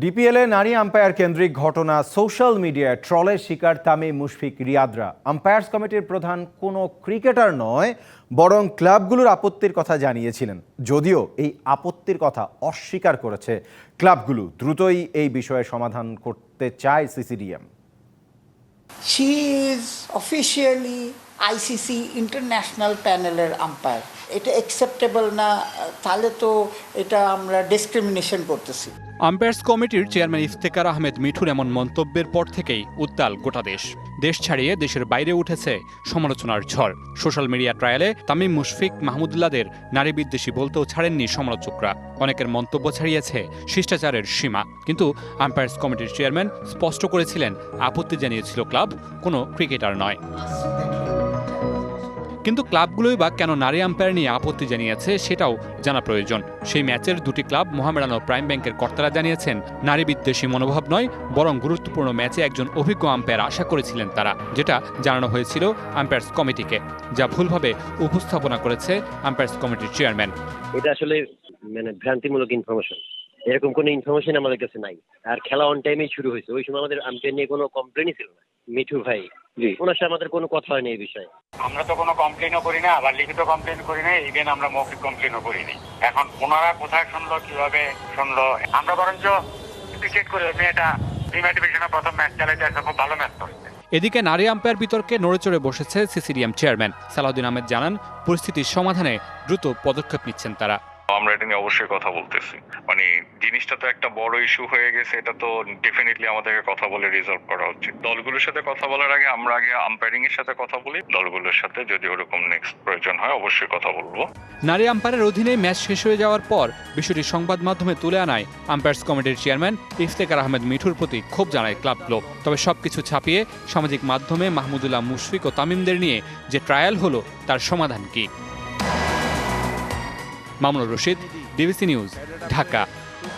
ডিপিএলে নারী আম্পায়ার কেন্দ্রিক ঘটনা, সোশ্যাল মিডিয়ায় ট্রলের শিকার তামিম মুশফিক রিয়াদরা। আম্পায়ার্স কমিটির প্রধান কোনো ক্রিকেটার নয়, বরং ক্লাবগুলোর আপত্তির কথা জানিয়েছিলেন। যদিও এই আপত্তির কথা অস্বীকার করেছে ক্লাবগুলো, দ্রুতই এই বিষয়ে সমাধান করতে চায় CCDM. Is officially ICC international প্যানেলের আম্পায়ার এটা অ্যাকসেপ্টেবল না, তাহলে তো এটা আমরা ডিসক্রিমিনেশন করতেছি। আম্পায়ার্স কমিটির চেয়ারম্যান ইফতেকার আহমেদ মিঠুর এমন মন্তব্যের পর থেকেই উত্তাল গোটা দেশ। দেশ ছাড়িয়ে দেশের বাইরে উঠেছে সমালোচনার ঝড়। সোশ্যাল মিডিয়া ট্রায়ালে তামিম মুশফিক মাহমুদুল্লাদের নারী বিদ্বেষী বলতেও ছাড়েননি সমালোচকরা। অনেকের মন্তব্য ছাড়িয়েছে শিষ্টাচারের সীমা। কিন্তু আম্পায়ার্স কমিটির চেয়ারম্যান স্পষ্ট করেছিলেন, আপত্তি জানিয়েছিল ক্লাব কোনো ক্রিকেটার নয়। কিন্তু ক্লাবগুলোই বা কেন নারী আম্পায়ার নিয়ে আপত্তি জানিয়েছে সেটাও জানা প্রয়োজন। সেই ম্যাচের দুটি ক্লাব মোহামেডান ও প্রাইম ব্যাংকের কর্তারা জানিয়েছেন নারী বিদ্বেষী মনোভাব নয় বরং গুরুত্বপূর্ণ ম্যাচে একজন অভিজ্ঞ আম্পায়ার আশা করেছিলেন তারা যেটা জানানো হয়েছিল আম্পায়ার্স কমিটিকে যা ভুলভাবে উপস্থাপনা করেছে আম্পায়ার্স কমিটির চেয়ারম্যান এটা আসলে মানে ভ্রান্তিমূলক ইনফরমেশন এরকম কোনো ইনফরমেশন আমাদের কাছে নাই। আর খেলা অন টাইমেই শুরু হয়েছে। ওই সময় আমাদের আম্পায়ার নিয়ে কোনো কমপ্লেনই ছিল না। মিঠু ভাই ওনার সাথে আমাদের কোনো কথা হয়নি এই বিষয়ে। আমরা তো কোনো কমপ্লেনও করি না, আবার লিখিত কমপ্লেন করি না ইভেন আমরা মৌখিক কমপ্লেনও করিনি। এখন ওনারা কোথায় শুনলো, কীভাবে শুনলো, আমরা বরঞ্চ ক্রিকেট করে মেয়েটা প্রিমিয়ার প্রথম ম্যাচ চালাইতে আসলে খুব ভালো ম্যাচ করছে। এদিকে নারী আম্পায়ার বিতর্কে নড়েচড়ে বসেছে সিসিডিএম চেয়ারম্যান সালাউদ্দিন আহমেদ জানান, পরিস্থিতির সমাধানে দ্রুত পদক্ষেপ নিচ্ছেন তারা। আমরা এটা নিয়ে অবশ্যই কথা বলতেছি। মানে জিনিসটা তো একটা বড় ইস্যু হয়ে গেছে, এটা তো ডেফিনেটলি আমাদেরকে কথা বলে রিজলভ করা উচিত। দলগুলোর সাথে কথা বলার আগে আমরা আগে আম্পায়ারিং এর সাথে কথা বলি। দলগুলোর সাথে যদি ওরকম নেক্সট প্রয়োজন হয়, অবশ্যই কথা বলব। নারী আম্পায়ারের অধীনে ম্যাচ শেষ হয়ে যাওয়ার পর বিষয়টি সংবাদ মাধ্যমে তুলে আনায় আম্পায়ার্স কমিটির চেয়ারম্যান ইফতেকার আহমেদ মিঠুর প্রতি ক্ষোভ জানায় ক্লাবগুলো তবে সবকিছু ছাপিয়ে সামাজিক মাধ্যমে মাহমুদুল্লাহ মুশফিক ও তামিমদের নিয়ে যে ট্রায়াল হলো, তার সমাধান কি? Mamunur Rashid DBC news Dhaka.